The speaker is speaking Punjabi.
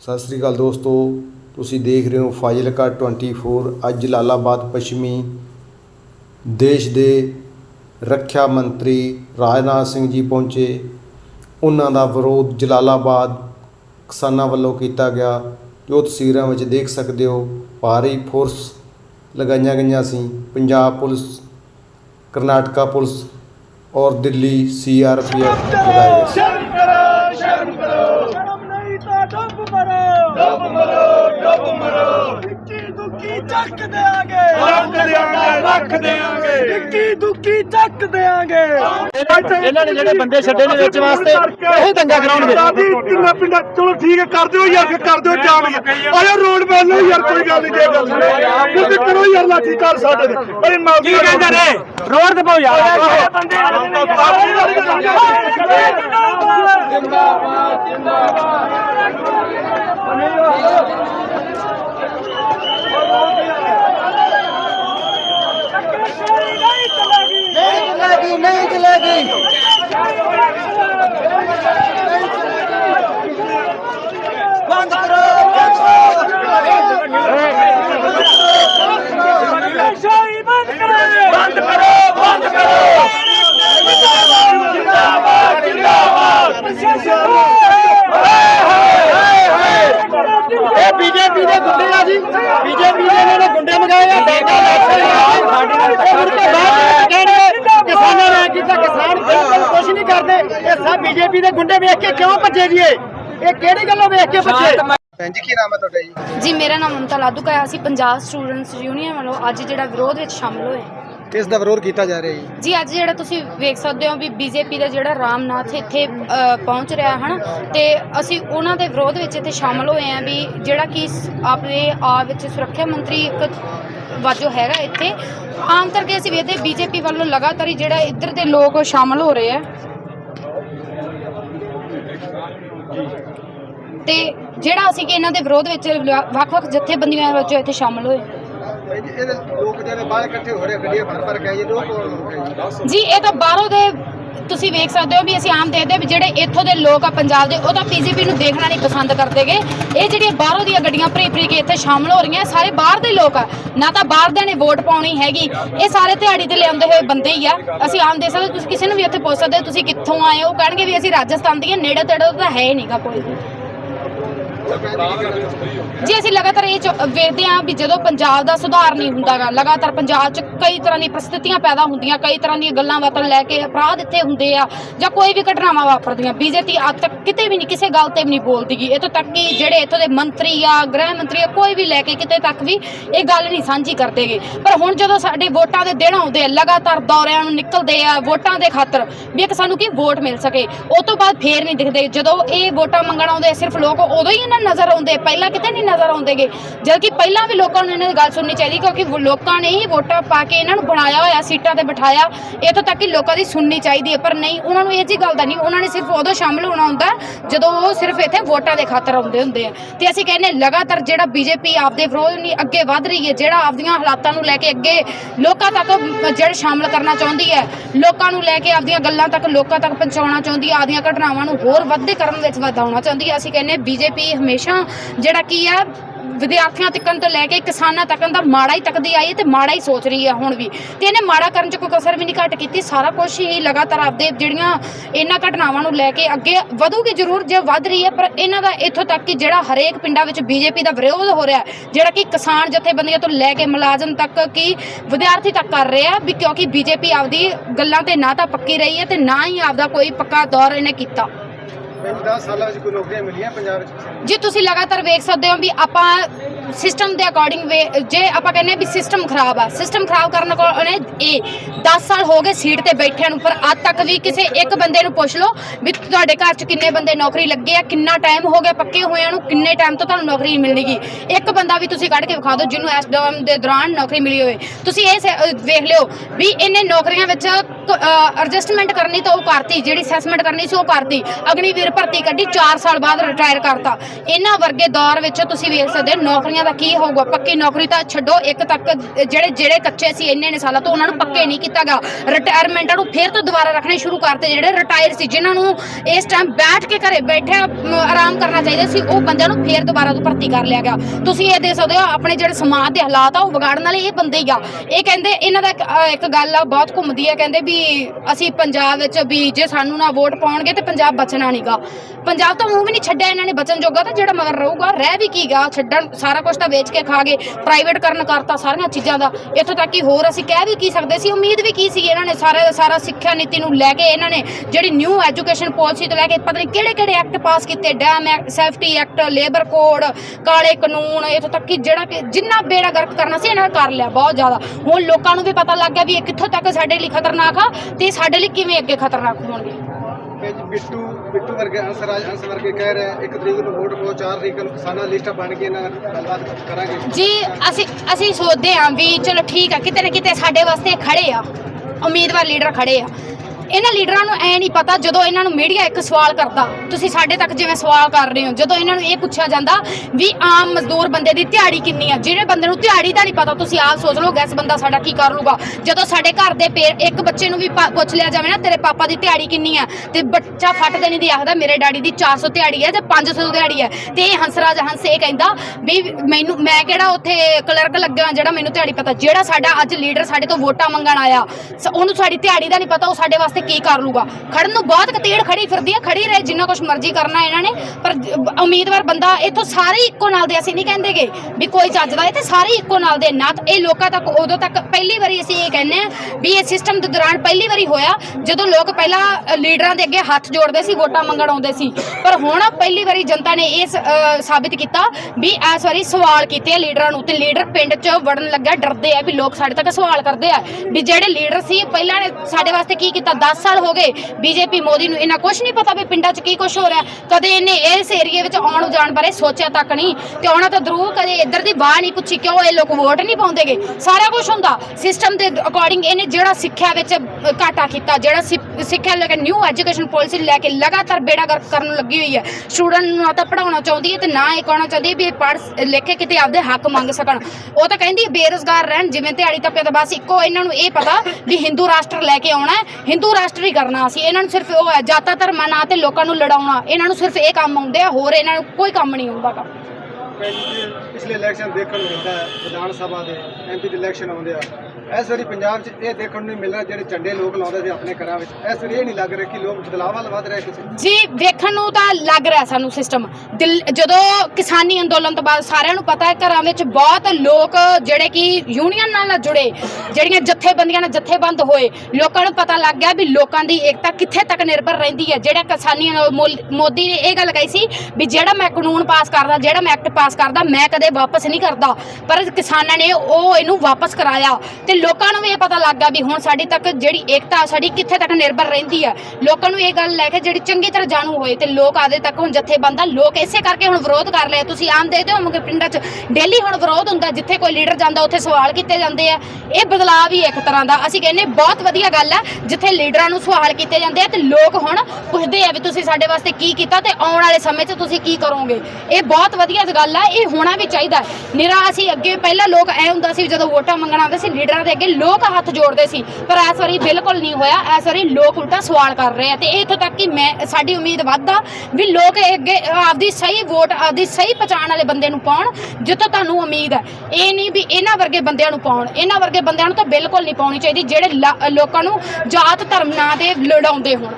ਸਤਿ ਸ੍ਰੀ ਅਕਾਲ ਦੋਸਤੋ, ਤੁਸੀਂ ਦੇਖ ਰਹੇ ਹੋ ਫਾਜ਼ਿਲਕਾ 24 ਅੱਜ ਜਲਾਲਾਬਾਦ ਪੱਛਮੀ। ਦੇਸ਼ ਦੇ ਰੱਖਿਆ ਮੰਤਰੀ ਰਾਜਨਾਥ ਸਿੰਘ ਜੀ ਪਹੁੰਚੇ। ਉਹਨਾਂ ਦਾ ਵਿਰੋਧ ਜਲਾਲਾਬਾਦ ਕਿਸਾਨਾਂ ਵੱਲੋਂ ਕੀਤਾ ਗਿਆ। ਜੋ ਤਸਵੀਰਾਂ ਵਿੱਚ ਦੇਖ ਸਕਦੇ ਹੋ, ਭਾਰੀ ਫੋਰਸ ਲਗਾਈਆਂ ਗਈਆਂ ਸੀ। ਪੰਜਾਬ ਪੁਲਿਸ, ਕਰਨਾਟਕਾ ਪੁਲਿਸ ਔਰ ਦਿੱਲੀ ਸੀਆਰਪੀਐਫ ਲਗਾਏ ਗਏ ਸੀ ਸ਼ਰਮ ਕਰੋ ਸ਼ਰਮ ਕਰੋ ਸ਼ਰਮ ਨਹੀਂ ਤਾਂ ਡੱਬ ਮਰੋ ਡੁੱਬ ਮਰੋ ਡੁੱਬ ਮਰੋ ਇੱਕੀ ਦੁੱਕੀ ਚੱਕ ਦੇਾਂਗੇ ਰੱਖ ਦਿਆਂਗੇ ਰੱਖ ਦਿਆਂਗੇ। ਇੱਕੀ ਦੁੱਕੀ ਚੱਕ ਦੇਾਂਗੇ ਇਹਨਾਂ ਨੇ ਜਿਹੜੇ ਬੰਦੇ ਛੱਡੇ ਨੇ ਵਿੱਚ ਵਾਸਤੇ ਇਹ ਦੰਗਾ ਕਰਾਉਣਗੇ। ਤਿੰਨਾਂ ਪਿੰਡਾਂ ਚਲੋ ਠੀਕ ਹੈ ਕਰ ਦਿਓ ਯਾਰ ਫਿਰ ਕਰ ਦਿਓ ਜਾਣਗੇ ਆਇਆ ਰੋਡ ਬਣ ਲਓ ਯਾਰ ਕੋਈ ਗੱਲ ਨਹੀਂ ਕੋਈ ਗੱਲ ਨਹੀਂ। ਤੁਸੀਂ ਕਰੋ ਯਾਰ ਲਾਠੀ ਕਰ ਸਾਡੇ ਤੇ। ਅਰੇ ਮਾਲ ਕੀ ਕਹਿੰਦੇ ਨੇ? ਰੋਡ ਤੇ ਪਾਓ ਯਾਰ ਨਹੀਂ ਚਲੇਗੀ ਚਲੇਗੀ ਨਹੀਂ ਚਲੇਗੀ ਬੰਦ ਕਰੋ ਸ਼ਾਹੀ ਬੰਦ ਕਰੋ ਬੰਦ ਕਰੋ ਬੰਦ ਕਰੋ ਜਿੰਦਾਬਾਦ ਜਿੰਦਾਬਾਦ ਇਹ ਬੀਜੇਪੀ ਦੇ ਗੁੰਡੇ ਆ ਜੀ ਬੀਜੇਪੀ ਦੇ ਇਹਨਾਂ ਨੇ ਗੁੰਡੇ ਮਗਾਏ ਆ ਡਾਟਾ ਲੈਕਚਰ ਸਾਡੇ ਨਾਲ ਇਹ ਮੁੜ ਕੇ ਬਾਅਦ ਵਿੱਚ ਕਹਿਣਗੇ ਕਿਸਾਨਾਂ ਨੇ ਕੀਤਾ ਕਿਸਾਨ ਬਿਲਕੁਲ ਕੁਝ ਨਹੀਂ ਕਰਦੇ ਇਹ ਸਭ ਬੀਜੇਪੀ ਦੇ ਗੁੰਡੇ ਵੇਖ ਕੇ ਕਿਉਂ ਭੱਜੇ ਜੀ ਇਹ? ਇਹ ਕਿਹੜੀ ਗੱਲੋਂ ਵੇਖ ਕੇ ਭੱਜੇ? ਭੈਣ ਜੀ ਕੀ ਨਾਮ ਹੈ ਤੁਹਾਡਾ ਜੀ? ਜੀ ਮੇਰਾ ਨਾਮ ਮਮਤਾ ਲਾਧੂਕਾ ਹੈ। ਅਸੀਂ ਪੰਜਾਬ ਸਟੂਡੈਂਟਸ ਯੂਨੀਅਨ ਵੱਲੋਂ ਅੱਜ ਜਿਹੜਾ ਵਿਰੋਧ ਵਿੱਚ ਸ਼ਾਮਲ ਹੋਏ ਕਿਸ ਦਾ ਵਿਰੋਧ ਕੀਤਾ ਜਾ ਰਿਹਾ ਜੀ? ਜੀ ਅੱਜ ਜਿਹੜਾ ਤੁਸੀਂ ਵੇਖ ਸਕਦੇ ਹੋ ਵੀ ਬੀਜੇਪੀ ਦਾ ਜਿਹੜਾ ਰਾਮਨਾਥ ਇੱਥੇ ਪਹੁੰਚ ਰਿਹਾ ਹਨ? ਤੇ ਅਸੀਂ ਉਹਨਾਂ ਦੇ ਵਿਰੋਧ ਵਿੱਚ ਇੱਥੇ ਸ਼ਾਮਲ ਹੋਏ ਹਾਂ ਵੀ ਜਿਹੜਾ ਕਿ ਆਪਣੇ ਆਪ ਵਿੱਚ ਸੁਰੱਖਿਆ ਮੰਤਰੀ ਇੱਕ ਵਾਜੋ ਹੈਗਾ ਇੱਥੇ। ਆਮ ਕਰਕੇ ਅਸੀਂ ਵੇਖਦੇ ਬੀਜੇਪੀ ਵੱਲੋਂ ਲਗਾਤਾਰ ਜਿਹੜਾ ਇੱਧਰ ਦੇ ਲੋਕ ਸ਼ਾਮਲ ਹੋ ਰਹੇ ਆ। ਤੇ ਜਿਹੜਾ ਅਸੀਂ ਕਿ ਇਹਨਾਂ ਦੇ ਵਿਰੋਧ ਵਿੱਚ ਵੱਖ-ਵੱਖ ਜਥੇਬੰਦੀਆਂ ਵਿੱਚ ਇੱਥੇ ਸ਼ਾਮਲ ਹੋਏ। ਇਹਦੇ ਲੋਕ ਜਿਹੜੇ ਬਾਹਰ ਇਕੱਠੇ ਹੋ ਰਹੇ ਗੱਡੀਆਂ ਭਰ ਭਰ ਕੇ ਆਏ ਲੋਕ ਕੌਣ ਜੀ? ਇਹ ਤਾਂ ਬਾਹਰੋਂ ਦੇ ਤੁਸੀਂ ਵੇਖ ਸਕਦੇ ਹੋ ਵੀ ਅਸੀਂ ਆਮ ਦੇਖਦੇ ਵੀ ਜਿਹੜੇ ਇੱਥੋਂ ਦੇ ਲੋਕ ਆ ਪੰਜਾਬ ਦੇ ਉਹ ਤਾਂ ਬੀਜੇਪੀ ਨੂੰ ਦੇਖਣਾ ਨਹੀਂ ਪਸੰਦ ਕਰਦੇਗੇ ਇਹ ਜਿਹੜੀਆਂ ਬਾਹਰੋਂ ਦੀਆਂ ਗੱਡੀਆਂ ਭਰੀ ਭਰੀ ਕੇ ਇੱਥੇ ਸ਼ਾਮਲ ਹੋ ਰਹੀਆਂ ਸਾਰੇ ਬਾਹਰ ਦੇ ਲੋਕ ਆ। ਨਾ ਤਾਂ ਬਾਹਰ ਦੇ ਨੇ ਵੋਟ ਪਾਉਣੀ ਹੈਗੀ ਇਹ ਸਾਰੇ ਦਿਹਾੜੀ ਤੇ ਲਿਆਉਂਦੇ ਹੋਏ ਬੰਦੇ ਹੀ ਆ। ਅਸੀਂ ਆਮ ਦੇਖ ਸਕਦੇ ਤੁਸੀਂ ਕਿਸੇ ਨੂੰ ਵੀ ਇੱਥੇ ਪੁੱਛ ਸਕਦੇ ਹੋ ਤੁਸੀਂ ਕਿੱਥੋਂ ਆਏ ਹੋ ਉਹ ਕਹਿਣਗੇ ਵੀ ਅਸੀਂ ਰਾਜਸਥਾਨ ਦੀਆਂ ਨੇੜੇ ਤੇੜੇ ਤਾਂ ਹੈ ਹੀ ਨਹੀਂਗਾ ਕੋਈ। ਵੀ ਜੀ ਅਸੀਂ ਲਗਾਤਾਰ ਇਹ ਚ- ਵੇਖਦੇ ਹਾਂ ਵੀ ਜਦੋਂ ਪੰਜਾਬ ਦਾ ਸੁਧਾਰ ਨਹੀਂ ਹੁੰਦਾਗਾ ਲਗਾਤਾਰ ਪੰਜਾਬ 'ਚ ਕਈ ਤਰ੍ਹਾਂ ਦੀਆਂ ਪ੍ਰਸਥਿਤੀਆਂ ਪੈਦਾ ਹੁੰਦੀਆਂ ਕਈ ਤਰ੍ਹਾਂ ਦੀਆਂ ਗੱਲਾਂ ਬਾਤਾਂ ਲੈ ਕੇ ਅਪਰਾਧ ਇੱਥੇ ਹੁੰਦੇ ਆ ਜਾਂ ਕੋਈ ਵੀ ਘਟਨਾਵਾਂ ਵਾਪਰਦੀਆਂ। ਬੀਜੇਪੀ ਅੱਜ ਤੱਕ ਕਿਤੇ ਵੀ ਨਹੀਂ ਕਿਸੇ ਗੱਲ ਤੇ ਵੀ ਨਹੀਂ ਬੋਲਦੀਗੀ। ਇੱਥੋਂ ਤੱਕ ਕਿ ਜਿਹੜੇ ਇੱਥੋਂ ਦੇ ਮੰਤਰੀ ਆ ਗ੍ਰਹਿ ਮੰਤਰੀ ਆ ਕੋਈ ਵੀ ਲੈ ਕੇ ਕਿਤੇ ਤੱਕ ਵੀ ਇਹ ਗੱਲ ਨਹੀਂ ਸਾਂਝੀ ਕਰਦੇਗੇ। ਪਰ ਹੁਣ ਜਦੋਂ ਸਾਡੇ ਵੋਟਾਂ ਦੇ ਦਿਨ ਆਉਂਦੇ ਆ ਲਗਾਤਾਰ ਦੌਰਿਆਂ ਨੂੰ ਨਿਕਲਦੇ ਆ ਵੋਟਾਂ ਦੇ ਖਾਤਰ ਵੀ ਇੱਕ ਸਾਨੂੰ ਕੀ ਵੋਟ ਮਿਲ ਸਕੇ ਉਸ ਤੋਂ ਬਾਅਦ ਫੇਰ ਨਹੀਂ ਦਿਖਦੇ। ਜਦੋਂ ਇਹ ਵੋਟਾਂ ਮੰਗਣ ਆਉਂਦੇ ਆ, ਸਿਰਫ ਲੋਕ ਉਦੋਂ ਹੀ ਇਹਨਾਂ ਨਜ਼ਰ ਆਉਂਦੇ, ਪਹਿਲਾਂ ਕਿਤੇ ਨਹੀਂ ਨਜ਼ਰ ਆਉਂਦੇਗੇ। ਜਦ ਕਿ ਪਹਿਲਾਂ ਵੀ ਲੋਕਾਂ ਨੂੰ ਇਹਨਾਂ ਦੀ ਗੱਲ ਸੁਣਨੀ ਚਾਹੀਦੀ, ਕਿਉਂਕਿ ਲੋਕਾਂ ਨੇ ਹੀ ਵੋਟਾਂ ਪਾ ਕੇ ਇਹਨਾਂ ਨੂੰ ਬਣਾਇਆ ਹੋਇਆ, ਸੀਟਾਂ ਤੇ ਬਿਠਾਇਆ। ਇੱਥੋਂ ਤੱਕ ਕਿ ਲੋਕਾਂ ਦੀ ਸੁਣਨੀ ਚਾਹੀਦੀ ਹੈ, ਪਰ ਨਹੀਂ, ਉਹਨਾਂ ਨੂੰ ਇਹ ਜੀ ਗੱਲ ਦਾ ਨਹੀਂ, ਉਹਨਾਂ ਨੇ ਸਿਰਫ ਉਦੋਂ ਸ਼ਾਮਲ ਹੋਣਾ ਹੁੰਦਾ, ਜਦੋਂ ਉਹ ਸਿਰਫ ਇੱਥੇ ਵੋਟਾਂ ਦੇ ਖਾਤਰ ਆਉਂਦੇ ਹੁੰਦੇ ਆ। ਤੇ ਅਸੀਂ ਕਹਿੰਦੇ ਲਗਾਤਾਰ ਜਿਹੜਾ ਬੀਜੇਪੀ ਆਪਦੇ ਵਿਰੋਧ ਨਹੀਂ, ਅੱਗੇ ਵੱਧ ਰਹੀ ਹੈ, ਜਿਹੜਾ ਆਪਦੀਆਂ ਹਾਲਾਤਾਂ ਨੂੰ ਲੈ ਕੇ ਅੱਗੇ ਲੋਕਾਂ ਤੱਕ, ਜਿਹੜਾ ਸ਼ਾਮਲ ਕਰਨਾ ਚਾਹੁੰਦੀ ਹੈ, ਲੋਕਾਂ ਨੂੰ ਲੈ ਕੇ ਆਪਦੀਆਂ ਗੱਲਾਂ ਤੱਕ, ਲੋਕਾਂ ਤੱਕ ਪਹੁੰਚਾਉਣਾ ਚਾਹੁੰਦੀ ਹੈ, ਆਪਦੀਆਂ ਘਟਨਾਵਾਂ ਨੂੰ ਹੋਰ ਵੱਧੇ ਕਰਨ ਵਿੱਚ ਵਧਾਉਣਾ ਚਾਹੁੰਦੀ ਹੈ। ਅਸੀਂ ਕਹਿੰਦੇ ਬੀਜੇਪੀ ਹਮੇਸ਼ਾ ਜਿਹੜਾ ਕੀ ਆ, ਵਿਦਿਆਰਥੀਆਂ ਤੱਕਨ ਤੋਂ ਲੈ ਕੇ ਕਿਸਾਨਾਂ ਤੱਕਨ ਦਾ ਮਾੜਾ ਹੀ ਤੱਕਦੀ ਆਈ ਹੈ ਤੇ ਮਾੜਾ ਹੀ ਸੋਚ ਰਹੀ ਹੈ ਹੁਣ ਵੀ। ਤੇ ਇਹਨੇ ਮਾੜਾ ਕਰਨ ਚ ਕੋਈ ਕਸਰ ਵੀ ਨਹੀਂ ਘੱਟ ਕੀਤੀ, ਸਾਰਾ ਕੁਝ ਹੀ ਲਗਾਤਾਰ ਆਪਦੇ ਜਿਹੜੀਆਂ ਇਹਨਾਂ ਘਟਨਾਵਾਂ ਨੂੰ ਲੈ ਕੇ ਅੱਗੇ ਵਧੂਗੀ ਜ਼ਰੂਰ ਜੇ ਵੱਧ ਰਹੀ ਹੈ, ਪਰ ਇਹਨਾਂ ਦਾ ਇੱਥੋਂ ਤੱਕ ਕਿ ਜਿਹੜਾ ਹਰੇਕ ਪਿੰਡਾਂ ਵਿੱਚ ਬੀਜੇਪੀ ਦਾ ਵਿਰੋਧ ਹੋ ਰਿਹਾ, ਜਿਹੜਾ ਕਿ ਕਿਸਾਨ ਜਥੇਬੰਦੀਆਂ ਤੋਂ ਲੈ ਕੇ ਮੁਲਾਜ਼ਮ ਤੱਕ ਕਿ ਵਿਦਿਆਰਥੀ ਤੱਕ ਕਰ ਰਿਹਾ ਵੀ ਕਿਉਂਕਿ ਬੀਜੇਪੀ ਆਪਦੀ ਗੱਲਾਂ ਤੇ ਨਾ ਤਾਂ ਪੱਕੀ ਰਹੀ ਹੈ ਤੇ ਨਾ ਹੀ ਆਪਦਾ ਕੋਈ ਪੱਕਾ ਦੌਰ ਇਹਨੇ ਕੀਤਾ। 10 ਸਾਲਾਂ ਵਿੱਚ ਕੋਈ ਨੌਕਰੀਆਂ ਮਿਲੀਆਂ ਪੰਜਾਬ ਵਿੱਚ। ਜੇ ਤੁਸੀਂ ਲਗਾਤਾਰ ਵੇਖ ਸਕਦੇ ਹੋ ਵੀ ਆਪਾਂ ਸਿਸਟਮ ਦੇ ਅਕੋਰਡਿੰਗ ਜੇ ਆਪਾਂ ਕਹਿੰਦੇ ਵੀ ਸਿਸਟਮ ਖਰਾਬ ਆ ਸਿਸਟਮ ਖਰਾਬ ਕਰਨ ਕੋਲ ਉਹਨੇ ਇਹ 10 ਸਾਲ ਹੋ ਗਏ ਸੀਟ ਤੇ ਬੈਠਿਆਂ ਨੂੰ, ਪਰ ਅੱਜ ਤੱਕ ਵੀ ਕਿਸੇ ਇੱਕ ਬੰਦੇ ਨੂੰ ਪੁੱਛ ਲਓ ਵੀ ਤੁਹਾਡੇ ਘਰ 'ਚ ਕਿੰਨੇ ਬੰਦੇ ਨੌਕਰੀ ਲੱਗੇ ਆ, ਕਿੰਨਾ ਟਾਈਮ ਹੋ ਗਿਆ ਪੱਕੇ ਹੋਇਆਂ ਨੂੰ, ਕਿੰਨੇ ਟਾਈਮ ਤੋਂ ਤੁਹਾਨੂੰ ਨੌਕਰੀ ਮਿਲਣੀਗੀ ਇੱਕ ਬੰਦਾ ਵੀ ਤੁਸੀਂ ਕੱਢ ਕੇ ਵਿਖਾ ਦਿਓ ਜਿਹਨੂੰ ਇਸ ਟਾਈਮ ਦੇ ਦੌਰਾਨ ਨੌਕਰੀ ਮਿਲੀ ਹੋਵੇ। ਤੁਸੀਂ ਇਹ ਸ- ਵੇਖ ਲਿਓ ਵੀ ਇਹਨੇ ਨੌਕਰੀਆਂ ਵਿੱਚ ਅਡਜਸਟਮੈਂਟ ਕਰਨੀ ਤਾਂ ਉਹ ਕਰਤੀ, ਜਿਹੜੀ ਅਸੈਸਮੈਂਟ ਕਰਨੀ ਸੀ ਉਹ ਕਰਤੀ। ਅਗਨੀਵੀਰ ਭਰਤੀ ਕੱਢੀ 4 ਸਾਲ ਬਾਅਦ ਰਿਟਾਇਰ ਕਰਤਾ। ਇਹਨਾਂ ਵਰਗੇ ਦੌਰ ਵਿੱਚ ਤੁਸੀਂ ਵੇਖ ਸਕਦੇ ਹੋ ਨੌਕਰੀਆਂ ਦਾ ਕੀ ਹੋਊਗਾ। ਪੱਕੀ ਨੌਕਰੀ ਤਾਂ ਛੱਡੋ ਇੱਕ ਤੱਕ ਜਿਹੜੇ ਜਿਹੜੇ ਕੱਚੇ ਸੀ ਇੰਨੇ ਨੇ ਸਾਲਾਂ ਤੋਂ ਉਹਨਾਂ ਨੂੰ ਪੱਕੇ ਨਹੀਂ ਕੀਤੇ ਕੀਤਾਗਾ। ਰਿਟਾਇਰਮੈਂਟਾਂ ਨੂੰ ਫਿਰ ਤੋਂ ਦੁਬਾਰਾ ਰੱਖਣੇ ਸ਼ੁਰੂ ਕਰਤੇ ਜਿਹੜੇ ਰਿਟਾਇਰ ਸੀ ਜਿਨ੍ਹਾਂ ਨੂੰ ਇਸ ਟਾਈਮ ਬੈਠ ਕੇ ਘਰੇ ਬੈਠੇ ਆਰਾਮ ਕਰਨਾ ਚਾਹੀਦਾ ਸੀ ਉਹ ਬੰਦਿਆਂ ਨੂੰ ਫਿਰ ਦੁਬਾਰਾ ਤੋਂ ਭਰਤੀ ਕਰ ਲਿਆ ਗਿਆ। ਤੁਸੀਂ ਇਹ ਦੇਖ ਸਕਦੇ ਹੋ ਆਪਣੇ ਜਿਹੜੇ ਸਮਾਜ ਦੇ ਹਾਲਾਤ ਆ ਉਹ ਵਿਗਾੜਨ ਵਾਲੇ ਇਹ ਬੰਦੇ ਹੀ ਆ। ਇਹ ਕਹਿੰਦੇ ਇਹਨਾਂ ਦਾ ਇੱਕ, ਇੱਕ ਗੱਲ ਆ ਬਹੁਤ ਘੁੰਮਦੀ ਆ ਕਹਿੰਦੇ ਵੀ ਅਸੀਂ ਪੰਜਾਬ ਵਿੱਚ ਵੀ ਜੇ ਸਾਨੂੰ ਨਾ ਵੋਟ ਪਾਉਣਗੇ ਤੇ ਪੰਜਾਬ ਬਚਣਾ ਨਹੀਂਗਾ ਪੰਜਾਬ ਤਾਂ ਮੂੰਹ ਵੀ ਨਹੀਂ ਛੱਡਿਆ ਇਹਨਾਂ ਨੇ ਬਚਨ ਜੋਗਾ ਤਾਂ ਜਿਹੜਾ ਮਗਰ ਰਹੂਗਾ, ਰਹਿ ਵੀ ਕੀ ਗਾ ਛੱਡਣ ਸਾਰਾ ਕੁਝ ਤਾਂ ਵੇਚ ਕੇ ਖਾ ਗਏ ਪ੍ਰਾਈਵੇਟ ਕਰਨ ਕਰਤਾ ਸਾਰੀਆਂ ਚੀਜ਼ਾਂ ਦਾ, ਇੱਥੋਂ ਤੱਕ ਕਿ ਹੋਰ ਅਸੀਂ ਕਹਿ ਵੀ ਕੀ ਸਕਦੇ ਸੀ, ਉਮੀਦ ਵੀ ਕੀ ਸੀ ਇਹਨਾਂ ਨੇ ਸਾਰੇ ਦਾ ਸਾਰਾ ਸਿੱਖਿਆ ਨੀਤੀ ਨੂੰ ਲੈ ਕੇ ਇਹਨਾਂ ਨੇ ਜਿਹੜੀ ਨਿਊ ਐਜੂਕੇਸ਼ਨ ਪਾਲਿਸੀ ਤੋਂ ਲੈ ਕੇ ਪਤਾ ਨਹੀਂ ਕਿਹੜੇ ਕਿਹੜੇ ਐਕਟ ਪਾਸ ਕੀਤੇ dam act safety act labour code ਕਾਲੇ ਕਾਨੂੰਨ, ਇੱਥੋਂ ਤੱਕ ਕਿ ਜਿਹੜਾ ਕਿ ਜਿੰਨਾ ਬੇੜਾ ਗਰਕ ਕਰਨਾ ਸੀ ਇਹਨਾਂ ਨੇ ਕਰ ਲਿਆ ਬਹੁਤ ਜ਼ਿਆਦਾ। ਹੁਣ ਲੋਕਾਂ ਨੂੰ ਵੀ ਪਤਾ ਲੱਗ ਗਿਆ ਵੀ ਇਹ ਕਿੱਥੋਂ ਤੱਕ ਸਾਡੇ ਲਈ ਖਤਰਨਾਕ ਆ ਤੇ ਸਾਡੇ ਲਈ ਕਿਵੇਂ ਅੱਗੇ ਖਤਰਨਾਕ ਹੋਣਗੇ। ਬਿੱਟੂ ਬਿੱਟੂ ਵਰਗੇ ਅੰਸਰਾਜ ਅੰਸ ਵਰਗੇ ਕਹਿ ਰਹੇ ਆ, ਇੱਕ ਤਰੀਕ ਨੂੰ ਵੋਟ ਪਾਓ ਚਾਰ ਤਰੀਕ ਨੂੰ ਕਿਸਾਨਾਂ ਦੀ ਲਿਸਟ ਬਣ ਕੇ ਇਹਨਾਂ ਨਾਲ ਗੱਲਬਾਤ ਕਰਾਂਗੇ। ਜੀ ਅਸੀਂ ਅਸੀਂ ਸੋਚਦੇ ਹਾਂ ਵੀ ਚਲੋ ਠੀਕ ਆ ਕਿਤੇ ਨਾ ਕਿਤੇ ਸਾਡੇ ਵਾਸਤੇ ਖੜੇ ਆ ਉਮੀਦਵਾਰ ਲੀਡਰ ਖੜੇ ਆ। ਇਹਨਾਂ ਲੀਡਰਾਂ ਨੂੰ ਐ ਨਹੀਂ ਪਤਾ ਜਦੋਂ ਇਹਨਾਂ ਨੂੰ ਮੀਡੀਆ ਇੱਕ ਸਵਾਲ ਕਰਦਾ। ਤੁਸੀਂ ਸਾਡੇ ਤੱਕ ਜਿਵੇਂ ਸਵਾਲ ਕਰ ਰਹੇ ਹੋ, ਜਦੋਂ ਇਹਨਾਂ ਨੂੰ ਇਹ ਪੁੱਛਿਆ ਜਾਂਦਾ ਵੀ ਆਮ ਮਜ਼ਦੂਰ ਬੰਦੇ ਦੀ ਦਿਹਾੜੀ ਕਿੰਨੀ ਆ? ਜਿਹੜੇ ਬੰਦੇ ਨੂੰ ਦਿਹਾੜੀ ਦਾ ਨਹੀਂ ਪਤਾ, ਤੁਸੀਂ ਆਪ ਸੋਚ ਲਓ ਗੈਸ ਬੰਦਾ ਸਾਡਾ ਕੀ ਕਰ ਲੂਗਾ। ਜਦੋਂ ਸਾਡੇ ਘਰ ਦੇ ਪੇ ਇੱਕ ਬੱਚੇ ਨੂੰ ਵੀ ਪੁੱਛ ਲਿਆ ਜਾਵੇ ਨਾ, ਤੇਰੇ ਪਾਪਾ ਦੀ ਦਿਹਾੜੀ ਕਿੰਨੀ ਆ? ਤੇ ਬੱਚਾ ਫੱਟ ਨਹੀਂ ਦੀ ਆਖਦਾ ਮੇਰੇ ਡੈਡੀ ਦੀ 400 ਦਿਹਾੜੀ ਹੈ ਤੇ 500 ਦਿਹਾੜੀ ਹੈ ਤੇ ਇਹ ਹੰਸਰਾਜ ਹੰਸ ਇਹ ਕਹਿੰਦਾ ਵੀ ਮੈਨੂੰ ਮੈਂ ਕਿਹੜਾ ਉੱਥੇ ਕਲਰਕ ਲੱਗਿਆ ਜਿਹੜਾ ਮੈਨੂੰ ਦਿਹਾੜੀ ਪਤਾ? ਜਿਹੜਾ ਸਾਡਾ ਅੱਜ ਲੀਡਰ ਸਾਡੇ ਤੋਂ ਵੋਟਾਂ ਮੰਗਣ ਆਇਆ ਉਹਨੂੰ ਸਾਡੀ ਦਿਹਾੜੀ ਦਾ ਨਹੀਂ ਪਤਾ, ਉਹ ਸਾਡੇ ਵਾਸਤੇ ਕੀ ਕਰ ਲੂਗਾ? ਖੜਨ ਨੂੰ ਬਹੁਤ ਕਤੇੜ ਖੜੀ ਫਿਰਦੀ ਹੈ ਖੜੀ ਰਹੇ ਜਿੰਨਾ ਕੁਝ ਮਰਜ਼ੀ ਕਰਨਾ ਇਹਨਾਂ ਨੇ, ਪਰ ਉਮੀਦਵਾਰ ਬੰਦਾ ਇੱਥੋਂ ਸਾਰੇ ਇੱਕੋ ਨਾਲ ਦੇ ਅਸੀਂ ਨਹੀਂ ਕਹਿੰਦੇਗੇ ਵੀ ਕੋਈ ਚੱਜ ਦਾ ਤੇ ਸਾਰੇ ਇੱਕੋ ਨਾਲ ਦੇ ਨਾ ਇਹ ਲੋਕਾਂ ਤੱਕ, ਉਦੋਂ ਤੱਕ ਪਹਿਲੀ ਵਾਰੀ ਅਸੀਂ ਇਹ ਕਹਿੰਦੇ ਆ ਵੀ ਇਹ ਸਿਸਟਮ ਦੇ ਦੌਰਾਨ ਪਹਿਲੀ ਵਾਰੀ ਹੋਇਆ, ਜਦੋਂ ਲੋਕ ਪਹਿਲਾਂ ਲੀਡਰਾਂ ਦੇ ਅੱਗੇ ਹੱਥ ਜੋੜਦੇ ਸੀ, ਵੋਟਾਂ ਮੰਗਣ ਆਉਂਦੇ ਸੀ। ਪਰ ਹੁਣ ਪਹਿਲੀ ਵਾਰੀ ਜਨਤਾ ਨੇ ਇਹ ਸਾਬਿਤ ਕੀਤਾ ਵੀ ਇਸ ਵਾਰੀ ਸਵਾਲ ਕੀਤੇ ਆ ਲੀਡਰਾਂ ਨੂੰ, ਤੇ ਲੀਡਰ ਪਿੰਡ 'ਚ ਵੜਨ ਲੱਗਾ ਡਰਦੇ ਆ ਵੀ ਲੋਕ ਸਾਡੇ ਤੱਕ ਸਵਾਲ ਕਰਦੇ ਆ, ਵੀ ਜਿਹੜੇ ਲੀਡਰ ਸੀ, ਪਹਿਲਾਂ ਨੇ ਸਾਡੇ ਵਾਸਤੇ ਕੀ ਕੀਤਾ? 10 ਸਾਲ ਹੋ ਗਏ ਬੀਜੇਪੀ, ਮੋਦੀ ਨੂੰ ਇਹਨਾਂ ਕੁਝ ਨਹੀਂ ਪਤਾ ਵੀ ਪਿੰਡਾਂ 'ਚ ਕੀ ਕੁਝ ਹੋ ਰਿਹਾ। ਕਦੇ ਇਹਨੇ ਇਸ ਏਰੀਏ ਵਿੱਚ ਆਉਣ ਜਾਣ ਬਾਰੇ ਸੋਚਿਆ ਤੱਕ ਨਹੀਂ। ਤੇ ਆਉਣਾ ਤਾਂ ਜ਼ਰੂਰ, ਕਦੇ ਇੱਧਰ ਦੀ ਬਾਹ ਨਹੀਂ ਪੁੱਛੀ ਕਿਉਂ ਇਹ ਲੋਕ ਵੋਟ ਨਹੀਂ ਪਾਉਂਦੇਗੇ? ਸਾਰਾ ਕੁਝ ਹੁੰਦਾ। ਸਿਸਟਮ ਦੇ ਅਕੋਰਡਿੰਗ ਇਹਨੇ ਜਿਹੜਾ ਸਿੱਖਿਆ ਵਿੱਚ ਘਾਟਾ ਕੀਤਾ, ਜਿਹੜਾ ਸਿੱਖਿਆ ਲੈ ਕੇ ਨਿਊ ਐਜੂਕੇਸ਼ਨ ਪਾਲਿਸੀ ਲੈ ਕੇ ਲਗਾਤਾਰ ਬੇੜਾ ਗਰਕ ਕਰਨ ਲੱਗੀ ਹੋਈ ਹੈ। ਸਟੂਡੈਂਟ ਨੂੰ ਨਾ ਤਾਂ ਪੜਾਉਣਾ ਚਾਹੁੰਦੀ ਹੈ ਤੇ ਨਾ ਇਹ ਕਹਿਣਾ ਚਾਹੁੰਦੀ ਵੀ ਇਹ ਪੜ੍ਹ, ਲਿਖ ਕੇ ਕਿਤੇ ਆਪਦੇ ਹੱਕ ਮੰਗ ਸਕਣ। ਉਹ ਤਾਂ ਕਹਿੰਦੀ ਬੇਰੁਜ਼ਗਾਰ ਰਹਿਣ, ਜਿਵੇਂ ਦਿਹਾੜੀ ਤੱਪੇ ਤਾਂ ਬਸ ਇੱਕੋ, ਇਹਨਾਂ ਨੂੰ ਇਹ ਪਤਾ ਵੀ ਹਿੰਦੂ ਰਾਸ਼ਟਰ ਲੈ ਕੇ ਆਉਣਾ ਹੈ। ਹਿੰਦੂ ਰਾਸ਼ਟਰ ਨਹੀਂ ਕਰਨਾ ਅਸੀਂ ਇਹਨਾਂ ਨੂੰ ਸਿਰਫ ਉਹ ਹੈ ਜਾਤਾਂ ਧਰਮਾਂ ਨਾਂ ਤੇ ਲੋਕਾਂ ਨੂੰ ਲੜਾਉਣਾ। ਇਹਨਾਂ ਨੂੰ ਸਿਰਫ ਇਹ ਕੰਮ ਆਉਂਦੇ ਆ, ਹੋਰ ਇਹਨਾਂ ਨੂੰ ਕੋਈ ਕੰਮ ਨਹੀਂ ਆਉਂਦਾ ਕੰਮ ਪਿਛਲੇ ਇਲੈਕਸ਼ਨ ਦੇਖਣ ਨੂੰ ਮਿਲਦਾ ਹੈ, ਵਿਧਾਨ ਸਭਾ ਦੇ ਐਮਪੀ ਦੇ ਇਲੈਕਸ਼ਨ ਆਉਂਦੇ ਆ, ਇਸ ਵਾਰੀ ਪੰਜਾਬ 'ਚ ਇਹ ਦੇਖਣ ਨੂੰ ਮਿਲ ਰਿਹਾ ਜਿਹੜੇ ਝੰਡੇ ਲੋਕ ਲਾਉਂਦੇ ਸੀ ਆਪਣੇ ਘਰਾਂ ਵਿੱਚ। ਇਸ ਵਾਰੀ ਇਹ ਨਹੀਂ ਲੱਗ ਰਿਹਾ ਕਿ ਲੋਕ ਬਦਲਾਅ ਵੱਲ ਵਧ ਰਹੇ ਕਿਸੇ ਜੀ, ਵੇਖਣ ਨੂੰ ਤਾਂ ਲੱਗ ਰਿਹਾ ਸਾਨੂੰ ਸਿਸਟਮ ਜਦੋਂ ਕਿਸਾਨੀ ਅੰਦੋਲਨ ਤੋਂ ਬਾਅਦ ਸਾਰਿਆਂ ਨੂੰ ਪਤਾ ਹੈ, ਘਰਾਂ ਵਿੱਚ ਬਹੁਤ ਲੋਕ ਜਿਹੜੇ ਕਿ ਯੂਨੀਅਨ ਨਾਲ ਜੁੜੇ, ਜਿਹੜੀਆਂ ਜਥੇਬੰਦੀਆਂ ਨਾਲ ਜਥੇਬੰਦ ਹੋਏ, ਲੋਕਾਂ ਨੂੰ ਪਤਾ ਲੱਗ ਗਿਆ ਵੀ ਲੋਕਾਂ ਦੀ ਏਕਤਾ ਕਿੱਥੇ ਤੱਕ ਨਿਰਭਰ ਰਹਿੰਦੀ ਹੈ। ਜਿਹੜਾ ਕਿਸਾਨੀ ਮੋਦੀ ਨੇ ਇਹ ਗੱਲ ਕਹੀ ਸੀ ਵੀ ਜਿਹੜਾ ਮੈਂ ਕਾਨੂੰਨ ਪਾਸ ਕਰਦਾ, ਜਿਹੜਾ ਮੈਂ ਐਕਟ ਪਾਸ ਕਰਦਾ, ਮੈਂ ਕਦੇ ਵਾਪਸ ਨਹੀਂ ਕਰਦਾ। ਪਰ ਕਿਸਾਨਾਂ ਨੇ ਉਹ ਇਹਨੂੰ ਵਾਪਸ ਕਰਾਇਆ। ਤੇ ਲੋਕਾਂ ਨੂੰ ਵੀ ਇਹ ਪਤਾ ਲੱਗ ਗਿਆ ਵੀ ਹੁਣ ਸਾਡੀ ਤੱਕ ਜਿਹੜੀ ਏਕਤਾ, ਸਾਡੀ ਕਿੱਥੇ ਤੱਕ ਨਿਰਭਰ ਰਹਿੰਦੀ ਹੈ। ਲੋਕਾਂ ਨੂੰ ਇਹ ਗੱਲ ਲੈ ਕੇ ਜਿਹੜੀ ਚੰਗੀ ਤਰ੍ਹਾਂ ਜਾਣੂ ਹੋਏ ਤੇ ਲੋਕ ਆਦੇ ਤੱਕ ਹੁਣ ਜਥੇਬੰਦਾਂ ਲੋਕ ਇਸੇ ਕਰਕੇ ਹੁਣ ਵਿਰੋਧ ਕਰ ਰਹੇ ਤੁਸੀਂ ਆਮ ਦੇਖਦੇ ਹੋਵੋਗੇ ਪਿੰਡਾਂ 'ਚ ਡੇਲੀ ਹੁਣ ਵਿਰੋਧ ਹੁੰਦਾ, ਜਿੱਥੇ ਕੋਈ ਲੀਡਰ ਜਾਂਦਾ, ਉੱਥੇ ਸਵਾਲ ਕੀਤੇ ਜਾਂਦੇ ਆ। ਇਹ ਬਦਲਾਅ ਵੀ ਇੱਕ ਤਰ੍ਹਾਂ ਦਾ। ਅਸੀਂ ਕਹਿੰਦੇ ਬਹੁਤ ਵਧੀਆ ਗੱਲ ਹੈ ਜਿੱਥੇ ਲੀਡਰਾਂ ਨੂੰ ਸਵਾਲ ਕੀਤੇ ਜਾਂਦੇ ਆ ਤੇ ਲੋਕ ਹੁਣ ਪੁੱਛਦੇ ਆ ਵੀ ਤੁਸੀਂ ਸਾਡੇ ਵਾਸਤੇ ਕੀ ਕੀਤਾ ਤੇ ਆਉਣ ਵਾਲੇ ਸਮੇਂ 'ਚ ਤੁਸੀਂ ਕੀ ਕਰੋਗੇ। ਇਹ ਬਹੁਤ ਵਧੀਆ ਗੱਲ ਆ। ਹੈ ਇਹ ਹੋਣਾ ਵੀ ਚਾਹੀਦਾ ਨਿਰਾ ਅਸੀਂ ਅੱਗੇ ਪਹਿਲਾਂ ਲੋਕ ਐ ਹੁੰਦਾ ਸੀ ਜਦੋਂ ਵੋਟਾਂ ਮੰਗਣ ਆਉਂਦੇ ਸੀ, ਲੀਡਰਾਂ ਦੇ ਅੱਗੇ ਲੋਕ ਹੱਥ ਜੋੜਦੇ ਸੀ। ਪਰ ਇਸ ਵਾਰੀ ਬਿਲਕੁਲ ਨਹੀਂ ਹੋਇਆ, ਇਸ ਵਾਰੀ ਲੋਕ ਉਲਟਾ ਸਵਾਲ ਕਰ ਰਹੇ ਆ ਤੇ ਇਹ ਇੱਥੋਂ ਤੱਕ ਕਿ ਮੈਂ, ਸਾਡੀ ਉਮੀਦ ਵੱਧਦਾ ਵੀ ਲੋਕ ਅੱਗੇ ਆਪਦੀ ਸਹੀ ਵੋਟ, ਆਪਦੀ ਸਹੀ ਪਛਾਣ ਵਾਲੇ ਬੰਦੇ ਨੂੰ ਪਾਉਣ, ਜਿੱਥੋਂ ਤੁਹਾਨੂੰ ਉਮੀਦ ਹੈ। ਇਹ ਨਹੀਂ ਵੀ ਇਹਨਾਂ ਵਰਗੇ ਬੰਦਿਆਂ ਨੂੰ ਪਾਉਣ, ਇਹਨਾਂ ਵਰਗੇ ਬੰਦਿਆਂ ਨੂੰ ਤਾਂ ਬਿਲਕੁਲ ਨਹੀਂ ਪਾਉਣੀ ਚਾਹੀਦੀ, ਜਿਹੜੇ ਲਾ- ਲੋਕਾਂ ਨੂੰ ਜਾਤ ਧਰਮ ਨਾਂ ਤੇ ਲੜਾਉਂਦੇ ਹੋਣ।